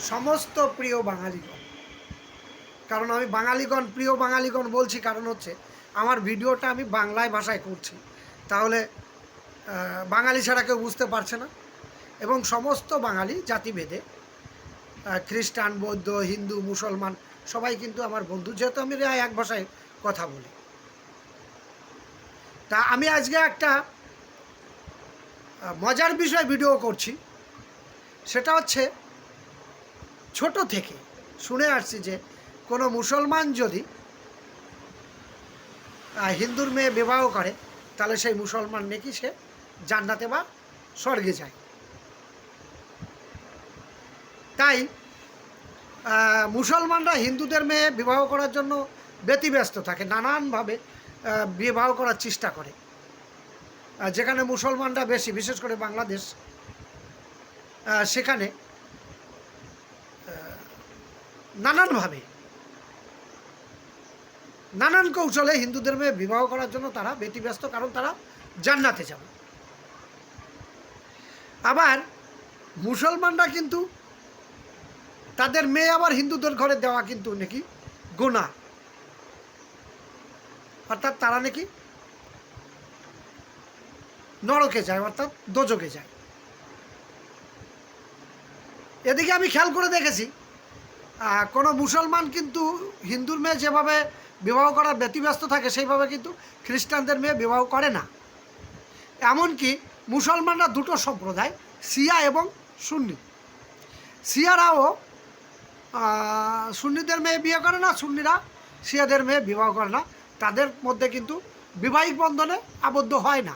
সমস্ত প্রিয় বাঙালিগণ। কারণ আমি বাঙালিগণ, প্রিয় বাঙালিগণ বলছি কারণ হচ্ছে আমার ভিডিওটা আমি বাংলায় ভাষায় করছি। তাহলে বাঙালি ছাড়া কেউ বুঝতে পারছে না। এবং সমস্ত বাঙালি, জাতিভেদে খ্রিস্টান, বৌদ্ধ, হিন্দু, মুসলমান, সবাই কিন্তু আমার বন্ধু। যেহেতু আমি এক ভাষায় কথা বলি। তা আমি আজকে একটা মজার বিষয় ভিডিও করছি। সেটা হচ্ছে ছোট থেকে শুনে আসছি যে কোনো মুসলমান যদি হিন্দুর মেয়ে বিবাহ করে, তাহলে সেই মুসলমান নাকি সে জান্নাতে বা স্বর্গে যায়। তাই মুসলমানরা হিন্দুদের মেয়ে বিবাহ করার জন্য ব্যতিব্যস্ত থাকে, নানানভাবে বিবাহ করার চেষ্টা করে। যেখানে মুসলমানরা বেশি, বিশেষ করে বাংলাদেশ সেখানে নানানভাবে। নানান কৌশলে হিন্দু ধর্মে বিবাহ করার জন্য তারা ব্যতিব্যস্ত, কারণ তারা জান্নাতে যাবে। আবার মুসলমানরা কিন্তু তাদের মেয়ে আবার হিন্দুদের ঘরে দেওয়া কিন্তু নাকি গোনা অর্থাৎ তারা নাকি নরকে যায়, অর্থাৎ দোজকে যায়। এদিকে আমি খেয়াল করে দেখেছি কোনো মুসলমান কিন্তু হিন্দুর মেয়ে যেভাবে বিবাহ করার ব্যতিব্যস্ত থাকে, সেইভাবে কিন্তু খ্রিস্টানদের মেয়ে বিবাহ করে না। এমনকি মুসলমানরা দুটো সম্প্রদায় সিয়া এবং সুন্নি। সিয়ারাও সুন্নিদের মেয়ে বিয়ে করে না, সুন্নিরা সিয়াদের মেয়ে বিবাহ করে না। তাদের মধ্যে কিন্তু বিবাহিক বন্ধনে আবদ্ধ হয় না।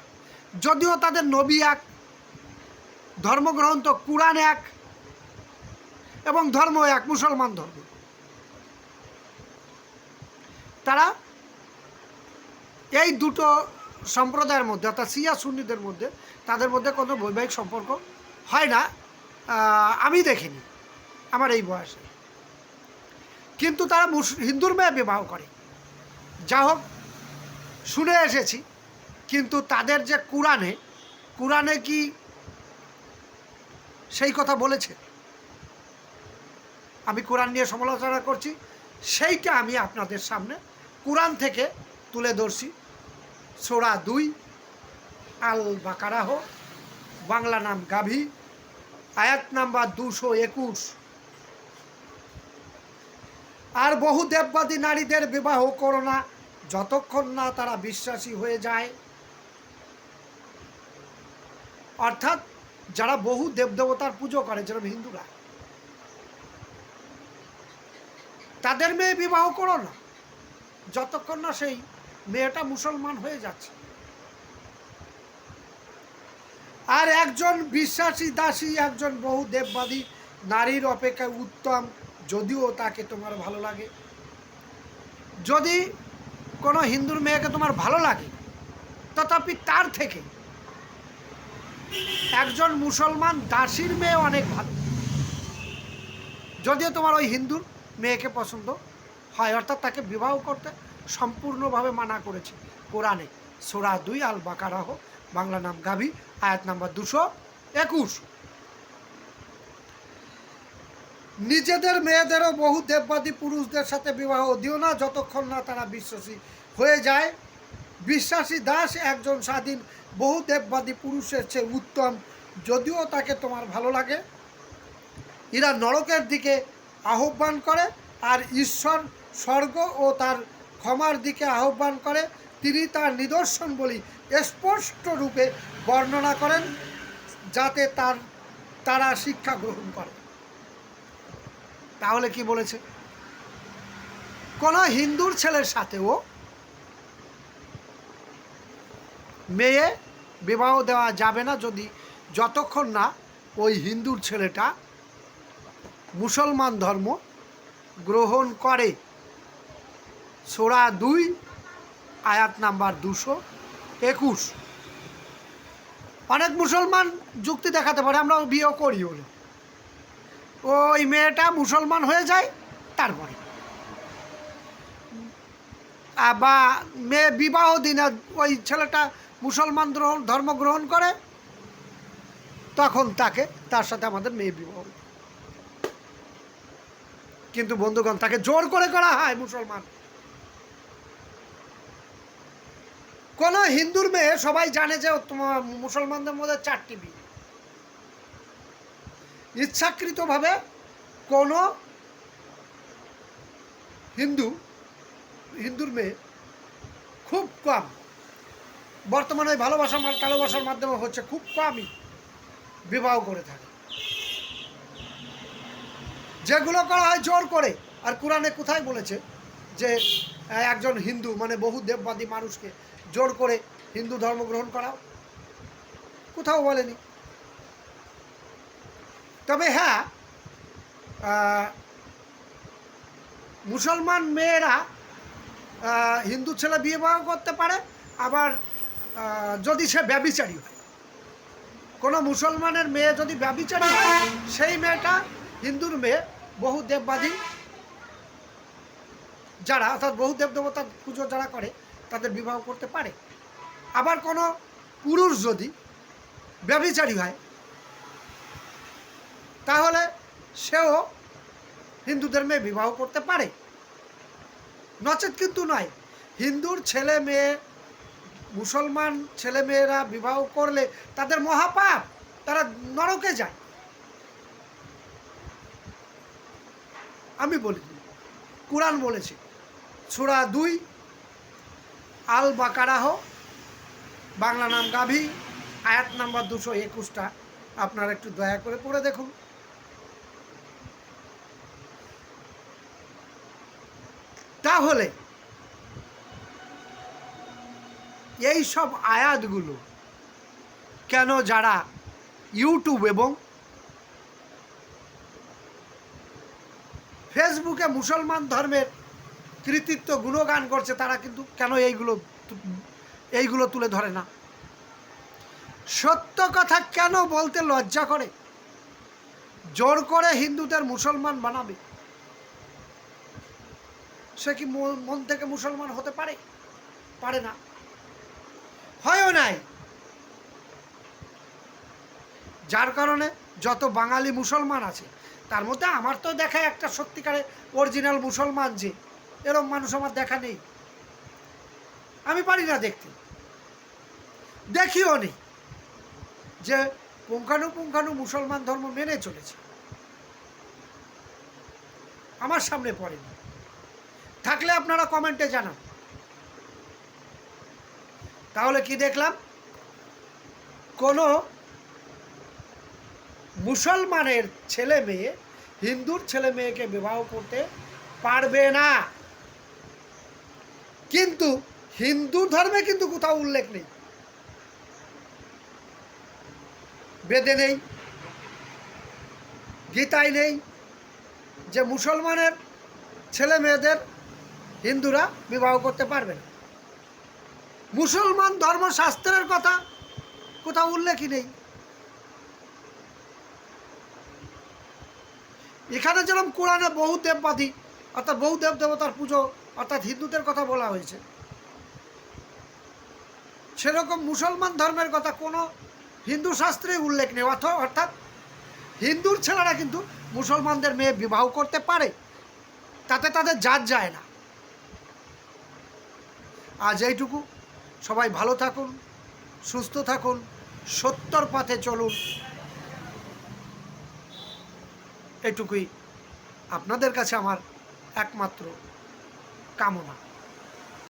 যদিও তাদের নবী এক, ধর্মগ্রন্থ কুরআন এক এবং ধর্ম এক মুসলমান ধর্ম। তারা এই দুটো সম্প্রদায়ের মধ্যে, অর্থাৎ সিয়া সুন্নিদের মধ্যে, তাদের মধ্যে কোনো বৈবাহিক সম্পর্ক হয় না। আমি দেখিনি আমার এই বয়সে। কিন্তু তারা হিন্দুর মেয়ে বিবাহ করে। যা হোক, শুনে এসেছি। কিন্তু তাদের যে কোরআনে কোরআনে কি সেই কথা বলেছে? আমি কোরআন নিয়ে সমালোচনা করছি, সেইটা আমি আপনাদের সামনে কোরআন থেকে তুলে ধরছি। সোরা দুই আল বাকারাহ বাংলা নাম গাভী, আয়াত নাম্বার দুশো একুশ। আর বহু দেববাদী নারীদের বিবাহ করো না, যতক্ষণ না তারা বিশ্বাসী হয়ে যায়। অর্থাৎ যারা বহু দেবদেবতার পুজো করে, যেরকম হিন্দুরা তাদের মেয়ে বিবাহ করো না। যতক্ষণ না সেই মেয়েটা মুসলমান হয়ে যাচ্ছে। আর একজন বিশ্বাসী দাসী, একজন বহু দেববাদী, নারীর অপেক্ষায় উত্তম, যদিও তাকে তোমার ভালো লাগে। যদি কোনো হিন্দুর মেয়েকে তোমার ভালো লাগে, তথাপি তার থেকে একজন মুসলমান দাসীর মেয়ে অনেক ভালো। যদিও তোমার ওই হিন্দুর মেয়েকে পছন্দ হয়, অর্থাৎ তাকে বিবাহ করতে সম্পূর্ণভাবে মানা করেছে কোরআনে। সোরা দুই আল বাকারাহ বাংলা নাম গাভী, আয়াত নাম্বার দুশো একুশ। নিজেদের মেয়েদেরও বহু দেববাদী পুরুষদের সাথে বিবাহ দিও না, যতক্ষণ না তারা বিশ্বাসী হয়ে যায়। বিশ্বাসী দাস একজন স্বাধীন বহু দেববাদী পুরুষের চেয়ে উত্তম, যদিও তাকে তোমার ভালো লাগে। এরা নরকের দিকে আহ্বান করে আর ঈশ্বর, স্বর্গ ও তার ক্ষমার দিকে আহ্বান করে। তিনি তার নিদর্শন বলি স্পষ্ট রূপে বর্ণনা করেন, যাতে তার, তারা শিক্ষা গ্রহণ করে। তাহলে কি বলেছে? কোনো হিন্দুর ছেলের সাথেও মেয়ে বিবাহ দেওয়া যাবে না যদি যতক্ষণ না ওই হিন্দুর ছেলেটা মুসলমান ধর্ম গ্রহণ করে। সোরা দুই, আয়াত নাম্বার দুশো একুশ। অনেক মুসলমান যুক্তি দেখাতে পারে, আমরা বিয়েও করি হলো ওই মেয়েটা মুসলমান হয়ে যায়, তারপরে। বা মেয়ে বিবাহ দিনে ওই ছেলেটা মুসলমান ধর্ম গ্রহণ করে, তখন তাকে, তার সাথে আমাদের মেয়ে বিবাহ। কিন্তু বন্ধুগণ, তাকে জোর করে করা হয় মুসলমান। কোন হিন্দুর মেয়ে, সবাই জানে যে তোমার মুসলমানদের মধ্যে চারটি বিয়ে। ইচ্ছাকৃতভাবে কোনো হিন্দু, হিন্দুর মেয়ে খুব কম। বর্তমানে ভালোবাসা ভালোবাসার মাধ্যমে হচ্ছে খুব কমই বিবাহ করে থাকে। যেগুলো করা হয় জোর করে। আর কোরআনে কোথায় বলেছে যে একজন হিন্দু মানে বহু দেববাদী মানুষকে জোর করে হিন্দু ধর্ম গ্রহণ করাও? কোথাও বলেনি। তবে হ্যাঁ মুসলমান মেয়েরা হিন্দু ছেলে বিয়ে বিবাহ করতে পারে, আবার যদি সে ব্যবিচারী হয়। কোনো মুসলমানের মেয়ে যদি ব্যবিচারী হয়, সেই মেয়েটা হিন্দুর মেয়ে বহু দেববাদী যারা, অর্থাৎ বহু দেব দেবতার পুজো যারা করে, তাদের বিবাহ করতে পারে। আবার কোনো পুরুষ যদি ব্যবিচারী হয়, তাহলে সেও হিন্দুদের মেয়ে বিবাহ করতে পারে। নচেত কিন্তু নয়, হিন্দুর ছেলে মেয়ে, মুসলমান ছেলে মেয়েরা বিবাহ করলে তাদের মহাপাপ, তারা নরকে যায়। আমি বলি কোরআন বলেছে। সুরা দুই, আল বাকারাহ, বাংলা নাম গাভী, আয়াত নাম্বার দুশো একুশটা। আপনারা একটু দয়া করে পড়ে দেখুন। তাহলে, এই সব আয়াতগুলো কেন যারা ইউটিউব এবং ফেসবুকে মুসলমান ধর্মের কৃতিত্ব গুণগান করছে, তারা কিন্তু কেন এইগুলো এইগুলো তুলে ধরে না? সত্য কথা কেন বলতে লজ্জা করে? জোর করে হিন্দুদের মুসলমান বানাবে? সে কি মন- থেকে মুসলমান হতে পারে? পারে না। হয়ও নাই। যার কারণে যত বাঙালি মুসলমান আছে তার মধ্যে আমার তো দেখা একটা সত্যিকারে অরিজিনাল মুসলমান যে এরকম মানুষ আমার দেখা নেই। আমি পারি না দেখতে। দেখিও নেই যে পুঙ্খানুপুঙ্খানু মুসলমান ধর্ম মেনে চলেছে। আমার সামনে পড়েনি থাকলে আপনারা কমেন্টে জানান। তাহলে কি দেখলাম? কোনো মুসলমানের ছেলে মেয়ে, হিন্দুর ছেলে মেয়েকে বিবাহ করতে পারবে না। কিন্তু হিন্দু ধর্মে কিন্তু কোথাও উল্লেখ নেই। বেদে নেই, গীতায় নেই যে মুসলমানের ছেলে মেয়েদের হিন্দুরা বিবাহ করতে পারবে না। মুসলমান ধর্মশাস্ত্রের কথা কোথাও উল্লেখই নেই। এখানে যেরকম কোরআনে বহু দেববাদী, অর্থাৎ বহু দেব দেবতার পুজো, অর্থাৎ হিন্দুদের কথা বলা হয়েছে। সেরকম মুসলমান ধর্মের কথা কোনো হিন্দু শাস্ত্রে উল্লেখ নেই, অথ- অর্থাৎ হিন্দুর ছেলেরা কিন্তু মুসলমানদের মেয়ে বিবাহ করতে পারে, তাতে তাদের জাত যায় না। আজ এইটুকু। সবাই ভালো থাকুন, সুস্থ থাকুন, সত্যর পথে চলুন। এটুকুই। আপনাদের কাছে আমার একমাত্র কামনা।